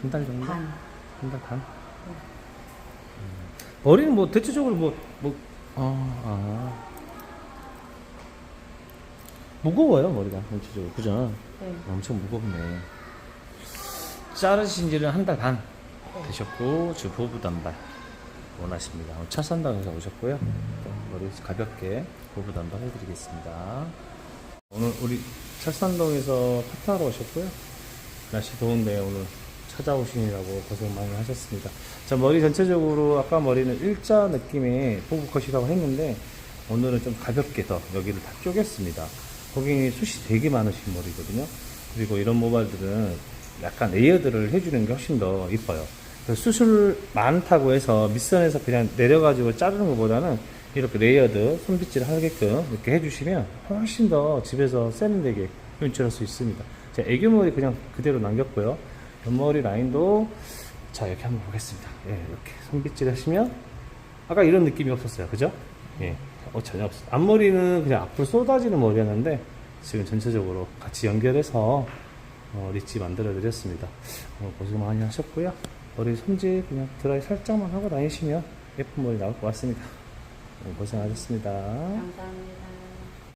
한 달 정도? 반. 한 달 반? 음. 머리는 뭐 대체적으로 뭐, 뭐, 아, 아. 무거워요, 머리가. 전체적으로. 그죠? 네. 엄청 무겁네. 자르신 지는 한 달 반 되셨고, 주 보부 단발 원하십니다. 차산당에서 오셨고요. 또 머리 가볍게 보부 단발 해드리겠습니다. 오늘 우리 찰산동에서 파타로 오셨고요. 날씨 더운데 오늘 찾아오시느라고 고생 많이 하셨습니다. 자, 머리 전체적으로 아까 머리는 일자 느낌의 보브컷이라고 했는데 오늘은 좀 가볍게 더 여기를 다 쪼갰습니다. 고객님이 숱이 되게 많으신 머리거든요. 그리고 이런 모발들은 약간 레이어드를 해주는 게 훨씬 더 이뻐요. 수술 많다고 해서 밑선에서 그냥 내려가지고 자르는 것보다는 이렇게 레이어드 손빗질 하게끔 이렇게 해주시면 훨씬 더 집에서 세련되게 연출할 수 있습니다. 자, 애교머리 그냥 그대로 남겼고요. 옆머리 라인도 자, 이렇게 한번 보겠습니다. 예, 이렇게 손빗질 하시면 아까 이런 느낌이 없었어요. 그죠? 예. 어, 전혀 없어요. 앞머리는 그냥 앞으로 쏟아지는 머리였는데 지금 전체적으로 같이 연결해서 어, 리치 만들어 드렸습니다. 오늘 고생 많이 하셨고요. 머리 손질 그냥 드라이 살짝만 하고 다니시면 예쁜 머리 나올 것 같습니다. 오늘 고생하셨습니다. 감사합니다.